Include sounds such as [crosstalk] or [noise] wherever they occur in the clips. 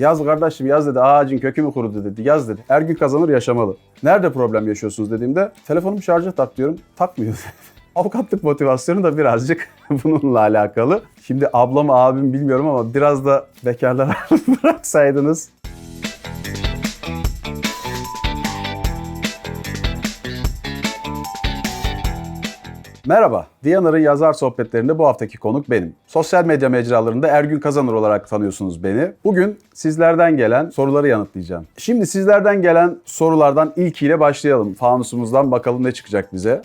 Yaz kardeşim yaz dedi. Ağacın kökü mü kurudu dedi. Yaz dedi. Her gün kazanır yaşamalı. Nerede problem yaşıyorsunuz dediğimde telefonumu şarja tak diyorum. Takmıyor. [laughs] Avukatlık motivasyonu da birazcık [laughs] bununla alakalı. Şimdi ablam abim bilmiyorum ama biraz da bekarlara [laughs] bıraksaydınız Merhaba, Diyanar'ın yazar sohbetlerinde bu haftaki konuk benim. Sosyal medya mecralarında Ergün Kazanır olarak tanıyorsunuz beni. Bugün sizlerden gelen soruları yanıtlayacağım. Şimdi sizlerden gelen sorulardan ilkiyle başlayalım. Fanusumuzdan bakalım ne çıkacak bize.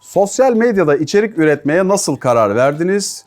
Sosyal medyada içerik üretmeye nasıl karar verdiniz?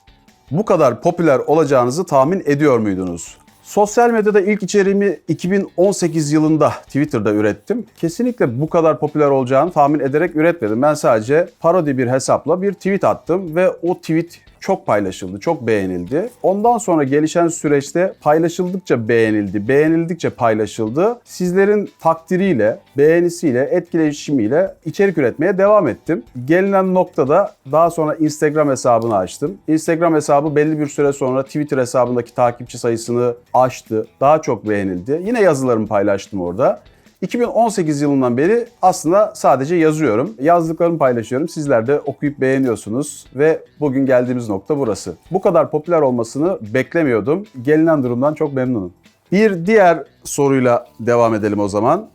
Bu kadar popüler olacağınızı tahmin ediyor muydunuz? Sosyal medyada ilk içeriğimi 2018 yılında Twitter'da ürettim. Kesinlikle bu kadar popüler olacağını tahmin ederek üretmedim. Ben sadece parodi bir hesapla bir tweet attım ve o tweet çok paylaşıldı, çok beğenildi. Ondan sonra gelişen süreçte paylaşıldıkça beğenildi, beğenildikçe paylaşıldı. Sizlerin takdiriyle, beğenisiyle, etkileşimiyle içerik üretmeye devam ettim. Gelinen noktada daha sonra Instagram hesabını açtım. Instagram hesabı belli bir süre sonra Twitter hesabındaki takipçi sayısını aştı. Daha çok beğenildi. Yine yazılarımı paylaştım orada. 2018 yılından beri aslında sadece yazıyorum. Yazdıklarımı paylaşıyorum. Sizler de okuyup beğeniyorsunuz ve bugün geldiğimiz nokta burası. Bu kadar popüler olmasını beklemiyordum. Gelinen durumdan çok memnunum. Bir diğer soruyla devam edelim o zaman.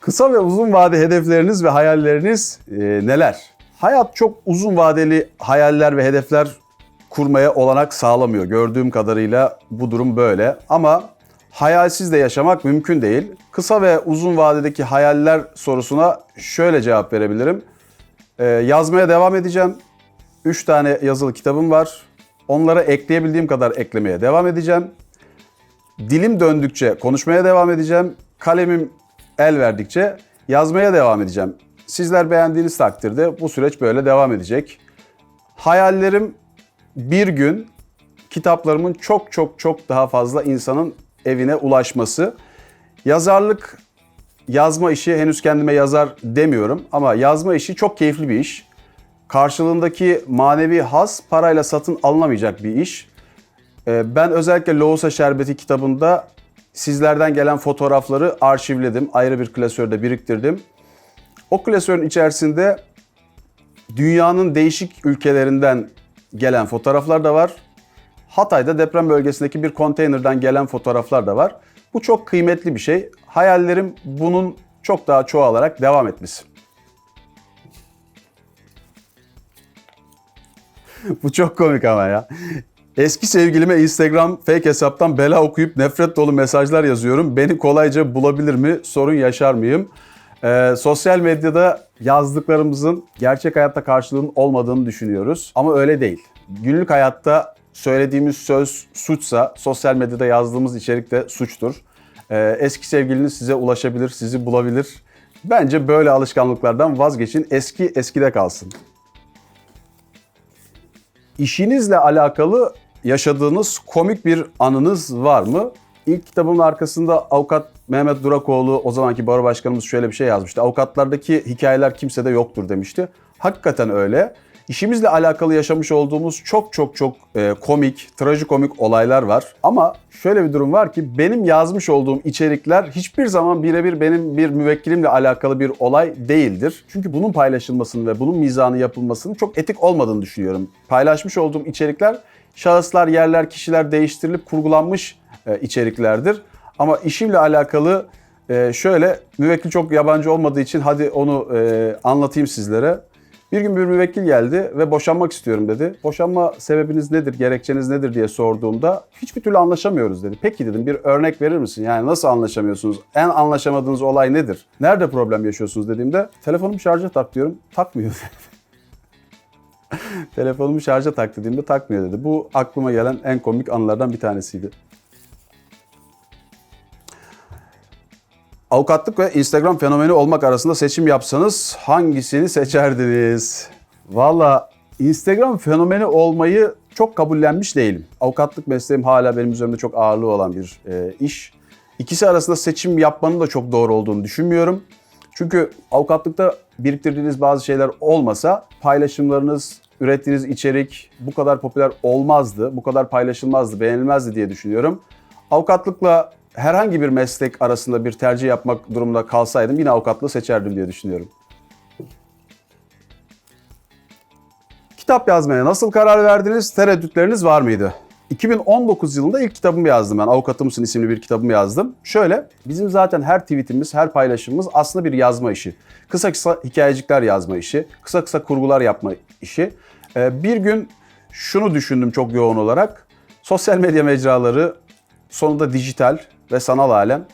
Kısa ve uzun vade hedefleriniz ve hayalleriniz e, neler? Hayat çok uzun vadeli hayaller ve hedefler kurmaya olanak sağlamıyor. Gördüğüm kadarıyla bu durum böyle. Ama hayalsiz de yaşamak mümkün değil. Kısa ve uzun vadedeki hayaller sorusuna şöyle cevap verebilirim. Ee, yazmaya devam edeceğim. 3 tane yazılı kitabım var. Onlara ekleyebildiğim kadar eklemeye devam edeceğim. Dilim döndükçe konuşmaya devam edeceğim. Kalemim el verdikçe yazmaya devam edeceğim. Sizler beğendiğiniz takdirde bu süreç böyle devam edecek. Hayallerim bir gün kitaplarımın çok çok çok daha fazla insanın evine ulaşması. Yazarlık yazma işi henüz kendime yazar demiyorum ama yazma işi çok keyifli bir iş. Karşılığındaki manevi haz parayla satın alınamayacak bir iş. Ee, Ben özellikle Loğusa Şerbeti kitabında sizlerden gelen fotoğrafları arşivledim. Ayrı bir klasörde biriktirdim. O klasörün içerisinde dünyanın değişik ülkelerinden gelen fotoğraflar da var. Hatay'da deprem bölgesindeki bir konteynerden gelen fotoğraflar da var. Bu çok kıymetli bir şey. Hayallerim bunun çok daha çoğalarak devam etmesi. [laughs] Bu çok komik ama ya. Eski sevgilime Instagram fake hesaptan bela okuyup nefret dolu mesajlar yazıyorum. Beni kolayca bulabilir mi? Sorun yaşar mıyım? Ee, sosyal medyada yazdıklarımızın gerçek hayatta karşılığının olmadığını düşünüyoruz. Ama öyle değil. Günlük hayatta söylediğimiz söz suçsa sosyal medyada yazdığımız içerik de suçtur. Ee, eski sevgiliniz size ulaşabilir, sizi bulabilir. Bence böyle alışkanlıklardan vazgeçin. Eski eskide kalsın. İşinizle alakalı yaşadığınız komik bir anınız var mı? İlk kitabımın arkasında avukat Mehmet Durakoğlu o zamanki baro başkanımız şöyle bir şey yazmıştı. Avukatlardaki hikayeler kimsede yoktur demişti. Hakikaten öyle. İşimizle alakalı yaşamış olduğumuz çok çok çok e, komik, trajikomik olaylar var. Ama şöyle bir durum var ki benim yazmış olduğum içerikler hiçbir zaman birebir benim bir müvekkilimle alakalı bir olay değildir. Çünkü bunun paylaşılmasının ve bunun mizahı yapılmasının çok etik olmadığını düşünüyorum. Paylaşmış olduğum içerikler şahıslar, yerler, kişiler değiştirilip kurgulanmış e, içeriklerdir. Ama işimle alakalı e, şöyle müvekkil çok yabancı olmadığı için hadi onu e, anlatayım sizlere. Bir gün bir müvekkil geldi ve boşanmak istiyorum dedi. Boşanma sebebiniz nedir, gerekçeniz nedir diye sorduğumda hiçbir türlü anlaşamıyoruz dedi. Peki dedim bir örnek verir misin? Yani nasıl anlaşamıyorsunuz? En anlaşamadığınız olay nedir? Nerede problem yaşıyorsunuz dediğimde telefonumu şarja tak diyorum. Takmıyor dedi. [laughs] Telefonumu şarja tak dediğimde takmıyor dedi. Bu aklıma gelen en komik anılardan bir tanesiydi. Avukatlık ve Instagram fenomeni olmak arasında seçim yapsanız hangisini seçerdiniz? Valla Instagram fenomeni olmayı çok kabullenmiş değilim. Avukatlık mesleğim hala benim üzerimde çok ağırlığı olan bir e, iş. İkisi arasında seçim yapmanın da çok doğru olduğunu düşünmüyorum. Çünkü avukatlıkta biriktirdiğiniz bazı şeyler olmasa paylaşımlarınız ürettiğiniz içerik bu kadar popüler olmazdı, bu kadar paylaşılmazdı, beğenilmezdi diye düşünüyorum. Avukatlıkla herhangi bir meslek arasında bir tercih yapmak durumunda kalsaydım yine avukatlığı seçerdim diye düşünüyorum. Kitap yazmaya nasıl karar verdiniz? Tereddütleriniz var mıydı? 2019 yılında ilk kitabımı yazdım ben. Avukatı mısın isimli bir kitabımı yazdım. Şöyle, bizim zaten her tweetimiz, her paylaşımımız aslında bir yazma işi. Kısa kısa hikayecikler yazma işi, kısa kısa kurgular yapma işi. Ee, bir gün şunu düşündüm çok yoğun olarak. Sosyal medya mecraları sonunda dijital ve sanal alem.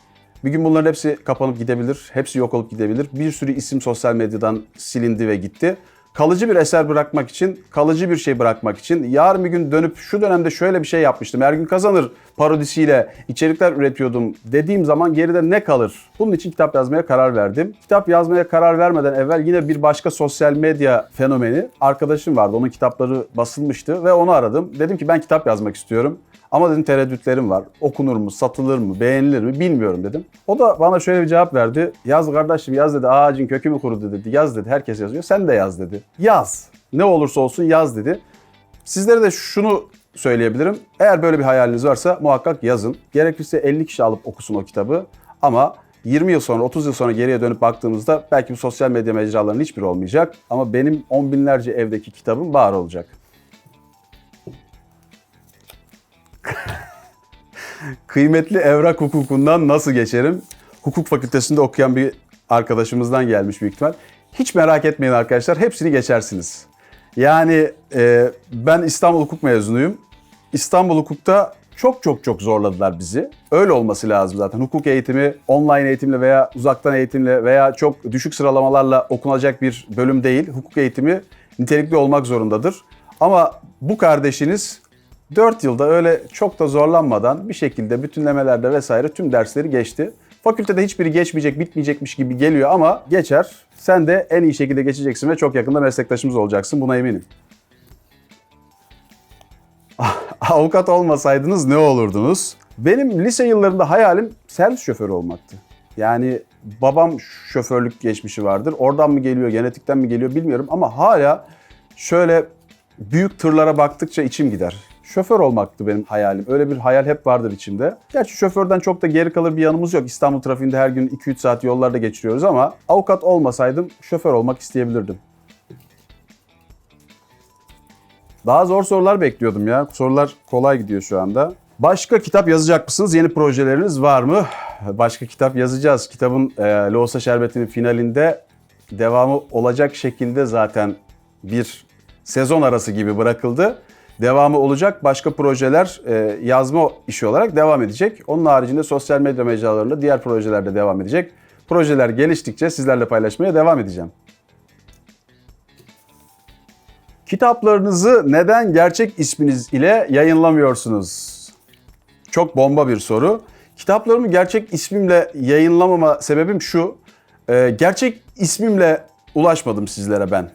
Bir gün bunların hepsi kapanıp gidebilir, hepsi yok olup gidebilir. Bir sürü isim sosyal medyadan silindi ve gitti. Kalıcı bir eser bırakmak için, kalıcı bir şey bırakmak için yarın bir gün dönüp şu dönemde şöyle bir şey yapmıştım. Ergün Kazanır parodisiyle içerikler üretiyordum dediğim zaman geride ne kalır? Bunun için kitap yazmaya karar verdim. Kitap yazmaya karar vermeden evvel yine bir başka sosyal medya fenomeni arkadaşım vardı. Onun kitapları basılmıştı ve onu aradım. Dedim ki ben kitap yazmak istiyorum. Ama dedim tereddütlerim var. Okunur mu, satılır mı, beğenilir mi bilmiyorum dedim. O da bana şöyle bir cevap verdi. Yaz kardeşim yaz dedi. Ağacın kökü mü kurudu dedi. Yaz dedi. Herkes yazıyor. Sen de yaz dedi. Yaz. Ne olursa olsun yaz dedi. Sizlere de şunu söyleyebilirim. Eğer böyle bir hayaliniz varsa muhakkak yazın. Gerekirse 50 kişi alıp okusun o kitabı. Ama 20 yıl sonra, 30 yıl sonra geriye dönüp baktığımızda belki bu sosyal medya mecralarının hiçbiri olmayacak. Ama benim on binlerce evdeki kitabım var olacak. Kıymetli evrak hukukundan nasıl geçerim? Hukuk fakültesinde okuyan bir arkadaşımızdan gelmiş büyük ihtimal. Hiç merak etmeyin arkadaşlar, hepsini geçersiniz. Yani e, ben İstanbul Hukuk mezunuyum. İstanbul Hukuk'ta çok çok çok zorladılar bizi. Öyle olması lazım zaten. Hukuk eğitimi online eğitimle veya uzaktan eğitimle veya çok düşük sıralamalarla okunacak bir bölüm değil. Hukuk eğitimi nitelikli olmak zorundadır. Ama bu kardeşiniz 4 yılda öyle çok da zorlanmadan bir şekilde bütünlemelerde vesaire tüm dersleri geçti. Fakültede hiçbiri geçmeyecek, bitmeyecekmiş gibi geliyor ama geçer. Sen de en iyi şekilde geçeceksin ve çok yakında meslektaşımız olacaksın. Buna eminim. Avukat olmasaydınız ne olurdunuz? Benim lise yıllarında hayalim servis şoförü olmaktı. Yani babam şoförlük geçmişi vardır. Oradan mı geliyor, genetikten mi geliyor bilmiyorum ama hala şöyle büyük tırlara baktıkça içim gider. Şoför olmaktı benim hayalim. Öyle bir hayal hep vardır içimde. Gerçi şoförden çok da geri kalır bir yanımız yok. İstanbul trafiğinde her gün 2-3 saat yollarda geçiriyoruz ama avukat olmasaydım şoför olmak isteyebilirdim. Daha zor sorular bekliyordum ya. Sorular kolay gidiyor şu anda. Başka kitap yazacak mısınız? Yeni projeleriniz var mı? Başka kitap yazacağız. Kitabın e, Loğusa Şerbeti'nin finalinde devamı olacak şekilde zaten bir sezon arası gibi bırakıldı. Devamı olacak. Başka projeler e, yazma işi olarak devam edecek. Onun haricinde sosyal medya mecralarında diğer projeler de devam edecek. Projeler geliştikçe sizlerle paylaşmaya devam edeceğim. Kitaplarınızı neden gerçek isminiz ile yayınlamıyorsunuz? Çok bomba bir soru. Kitaplarımı gerçek ismimle yayınlamama sebebim şu. e, gerçek ismimle ulaşmadım sizlere ben.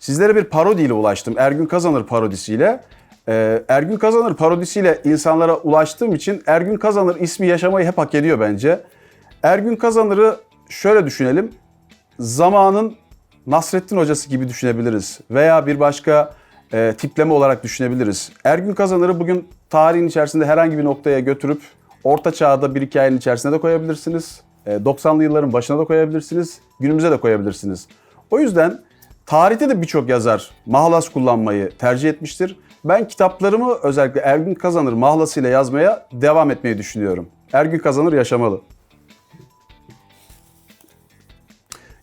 Sizlere bir parodiyle ulaştım. Ergün Kazanır parodisiyle. E, Ergün Kazanır parodisiyle insanlara ulaştığım için Ergün Kazanır ismi yaşamayı hep hak ediyor bence. Ergün Kazanır'ı şöyle düşünelim. Zamanın Nasrettin Hocası gibi düşünebiliriz. Veya bir başka e, tipleme olarak düşünebiliriz. Ergün Kazanır'ı bugün tarihin içerisinde herhangi bir noktaya götürüp Orta Çağ'da bir hikayenin içerisine de koyabilirsiniz. E, 90'lı yılların başına da koyabilirsiniz. Günümüze de koyabilirsiniz. O yüzden tarihte de birçok yazar mahlas kullanmayı tercih etmiştir. Ben kitaplarımı özellikle Ergün Kazanır mahlasıyla yazmaya devam etmeyi düşünüyorum. Ergün Kazanır yaşamalı.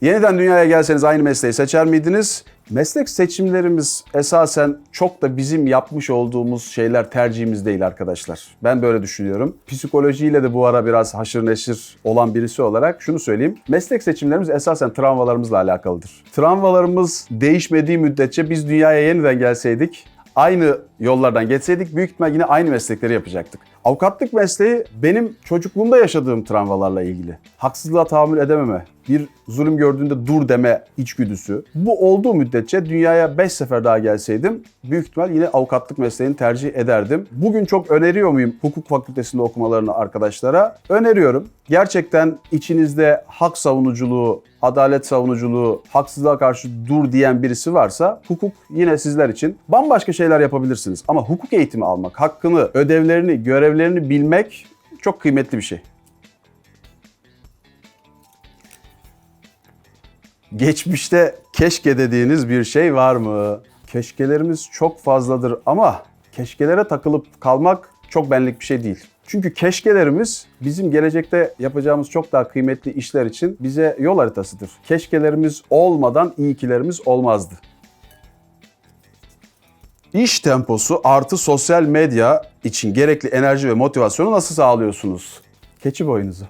Yeniden dünyaya gelseniz aynı mesleği seçer miydiniz? Meslek seçimlerimiz esasen çok da bizim yapmış olduğumuz şeyler tercihimiz değil arkadaşlar. Ben böyle düşünüyorum. Psikolojiyle de bu ara biraz haşır neşir olan birisi olarak şunu söyleyeyim. Meslek seçimlerimiz esasen travmalarımızla alakalıdır. Travmalarımız değişmediği müddetçe biz dünyaya yeniden gelseydik aynı yollardan geçseydik büyük ihtimal yine aynı meslekleri yapacaktık. Avukatlık mesleği benim çocukluğumda yaşadığım travmalarla ilgili. Haksızlığa tahammül edememe, bir zulüm gördüğünde dur deme içgüdüsü. Bu olduğu müddetçe dünyaya 5 sefer daha gelseydim büyük ihtimal yine avukatlık mesleğini tercih ederdim. Bugün çok öneriyor muyum hukuk fakültesinde okumalarını arkadaşlara? Öneriyorum. Gerçekten içinizde hak savunuculuğu, adalet savunuculuğu, haksızlığa karşı dur diyen birisi varsa hukuk yine sizler için bambaşka şeyler yapabilirsiniz. Ama hukuk eğitimi almak, hakkını, ödevlerini, görevlerini bilmek çok kıymetli bir şey. Geçmişte keşke dediğiniz bir şey var mı? Keşkelerimiz çok fazladır ama keşkelere takılıp kalmak çok benlik bir şey değil. Çünkü keşkelerimiz bizim gelecekte yapacağımız çok daha kıymetli işler için bize yol haritasıdır. Keşkelerimiz olmadan iyikilerimiz olmazdı. İş temposu artı sosyal medya için gerekli enerji ve motivasyonu nasıl sağlıyorsunuz? Keçi boynuzu.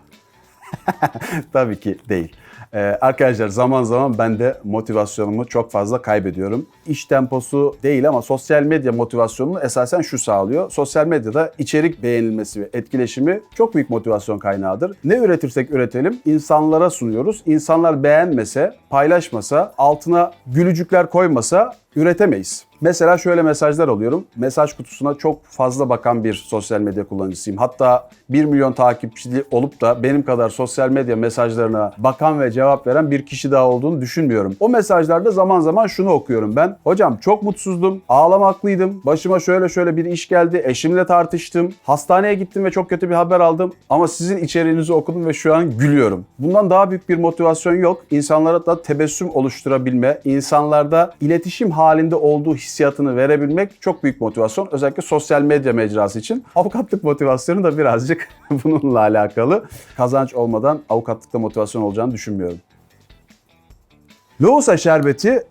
[laughs] Tabii ki değil. Ee, arkadaşlar zaman zaman ben de motivasyonumu çok fazla kaybediyorum. İş temposu değil ama sosyal medya motivasyonunu esasen şu sağlıyor. Sosyal medyada içerik beğenilmesi ve etkileşimi çok büyük motivasyon kaynağıdır. Ne üretirsek üretelim insanlara sunuyoruz. İnsanlar beğenmese, paylaşmasa, altına gülücükler koymasa üretemeyiz. Mesela şöyle mesajlar alıyorum. Mesaj kutusuna çok fazla bakan bir sosyal medya kullanıcısıyım. Hatta 1 milyon takipçili olup da benim kadar sosyal medya mesajlarına bakan ve cevap veren bir kişi daha olduğunu düşünmüyorum. O mesajlarda zaman zaman şunu okuyorum ben. Hocam çok mutsuzdum, ağlamaklıydım, başıma şöyle şöyle bir iş geldi, eşimle tartıştım, hastaneye gittim ve çok kötü bir haber aldım ama sizin içeriğinizi okudum ve şu an gülüyorum. Bundan daha büyük bir motivasyon yok. İnsanlara da tebessüm oluşturabilme, insanlarda iletişim halinde olduğu hissiyatını verebilmek çok büyük motivasyon. Özellikle sosyal medya mecrası için. Avukatlık motivasyonu da birazcık [laughs] bununla alakalı. Kazanç olmadan avukatlıkta motivasyon olacağını düşünmüyorum. Lohusa şerbeti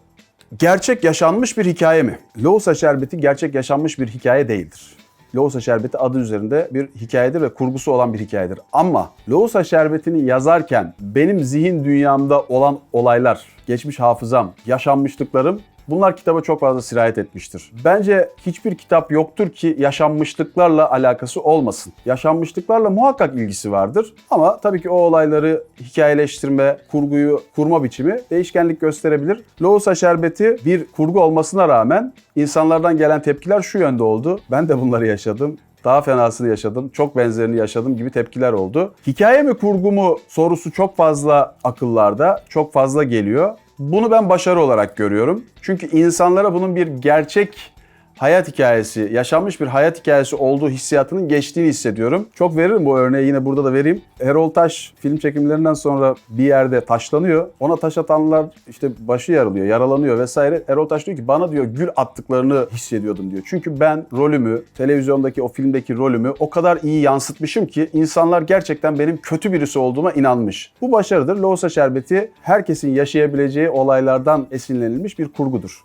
gerçek yaşanmış bir hikaye mi? Lohusa şerbeti gerçek yaşanmış bir hikaye değildir. Lohusa şerbeti adı üzerinde bir hikayedir ve kurgusu olan bir hikayedir. Ama Lohusa şerbetini yazarken benim zihin dünyamda olan olaylar, geçmiş hafızam, yaşanmışlıklarım Bunlar kitaba çok fazla sirayet etmiştir. Bence hiçbir kitap yoktur ki yaşanmışlıklarla alakası olmasın. Yaşanmışlıklarla muhakkak ilgisi vardır. Ama tabii ki o olayları hikayeleştirme, kurguyu kurma biçimi değişkenlik gösterebilir. Lohusa şerbeti bir kurgu olmasına rağmen insanlardan gelen tepkiler şu yönde oldu. Ben de bunları yaşadım daha fenasını yaşadım, çok benzerini yaşadım gibi tepkiler oldu. Hikaye mi kurgu mu sorusu çok fazla akıllarda, çok fazla geliyor. Bunu ben başarı olarak görüyorum. Çünkü insanlara bunun bir gerçek hayat hikayesi, yaşanmış bir hayat hikayesi olduğu hissiyatının geçtiğini hissediyorum. Çok veririm bu örneği yine burada da vereyim. Erol Taş film çekimlerinden sonra bir yerde taşlanıyor. Ona taş atanlar işte başı yarılıyor, yaralanıyor vesaire. Erol Taş diyor ki bana diyor gül attıklarını hissediyordum diyor. Çünkü ben rolümü, televizyondaki o filmdeki rolümü o kadar iyi yansıtmışım ki insanlar gerçekten benim kötü birisi olduğuma inanmış. Bu başarıdır. Lohusa Şerbeti herkesin yaşayabileceği olaylardan esinlenilmiş bir kurgudur.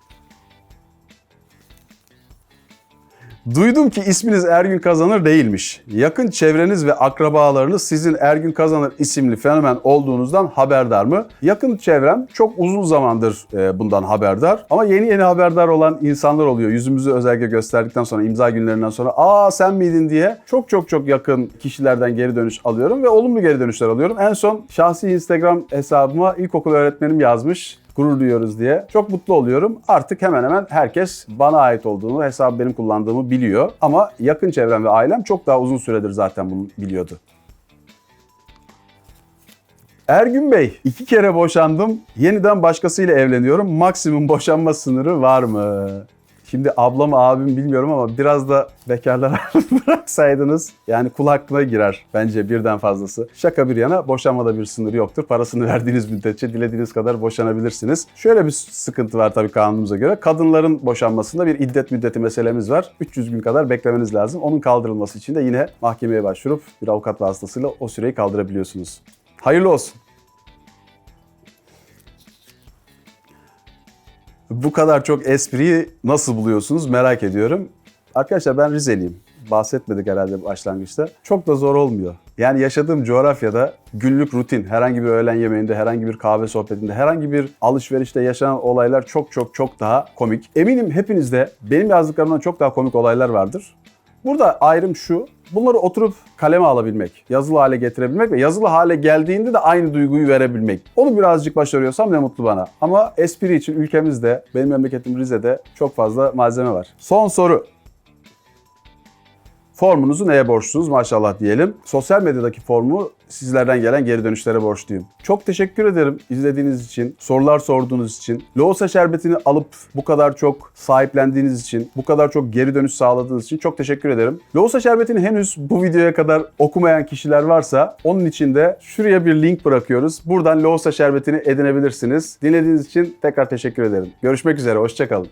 Duydum ki isminiz Ergün Kazanır değilmiş. Yakın çevreniz ve akrabalarınız sizin Ergün Kazanır isimli fenomen olduğunuzdan haberdar mı? Yakın çevrem çok uzun zamandır e, bundan haberdar. Ama yeni yeni haberdar olan insanlar oluyor. Yüzümüzü özellikle gösterdikten sonra, imza günlerinden sonra ''Aa sen miydin?'' diye çok çok çok yakın kişilerden geri dönüş alıyorum ve olumlu geri dönüşler alıyorum. En son şahsi Instagram hesabıma ilkokul öğretmenim yazmış gurur duyuyoruz diye. Çok mutlu oluyorum. Artık hemen hemen herkes bana ait olduğunu, hesabı benim kullandığımı biliyor. Ama yakın çevrem ve ailem çok daha uzun süredir zaten bunu biliyordu. Ergün Bey, iki kere boşandım. Yeniden başkasıyla evleniyorum. Maksimum boşanma sınırı var mı? Şimdi ablam abim bilmiyorum ama biraz da bekarlara [laughs] bıraksaydınız yani kul hakkına girer bence birden fazlası. Şaka bir yana boşanmada bir sınır yoktur. Parasını [laughs] verdiğiniz müddetçe dilediğiniz kadar boşanabilirsiniz. Şöyle bir sıkıntı var tabii kanunumuza göre. Kadınların boşanmasında bir iddet müddeti meselemiz var. 300 gün kadar beklemeniz lazım. Onun kaldırılması için de yine mahkemeye başvurup bir avukat vasıtasıyla o süreyi kaldırabiliyorsunuz. Hayırlı olsun. Bu kadar çok espriyi nasıl buluyorsunuz merak ediyorum. Arkadaşlar ben Rizeliyim. bahsetmedik herhalde başlangıçta. Çok da zor olmuyor. Yani yaşadığım coğrafyada günlük rutin, herhangi bir öğlen yemeğinde, herhangi bir kahve sohbetinde, herhangi bir alışverişte yaşanan olaylar çok çok çok daha komik. Eminim hepinizde benim yazdıklarımdan çok daha komik olaylar vardır. Burada ayrım şu, bunları oturup kaleme alabilmek, yazılı hale getirebilmek ve yazılı hale geldiğinde de aynı duyguyu verebilmek. Onu birazcık başarıyorsam ne mutlu bana. Ama espri için ülkemizde, benim memleketim Rize'de çok fazla malzeme var. Son soru. Formunuzu neye borçlusunuz maşallah diyelim. Sosyal medyadaki formu sizlerden gelen geri dönüşlere borçluyum. Çok teşekkür ederim izlediğiniz için, sorular sorduğunuz için. Loğusa şerbetini alıp bu kadar çok sahiplendiğiniz için, bu kadar çok geri dönüş sağladığınız için çok teşekkür ederim. Loğusa şerbetini henüz bu videoya kadar okumayan kişiler varsa onun için de şuraya bir link bırakıyoruz. Buradan Loğusa şerbetini edinebilirsiniz. Dinlediğiniz için tekrar teşekkür ederim. Görüşmek üzere, hoşçakalın.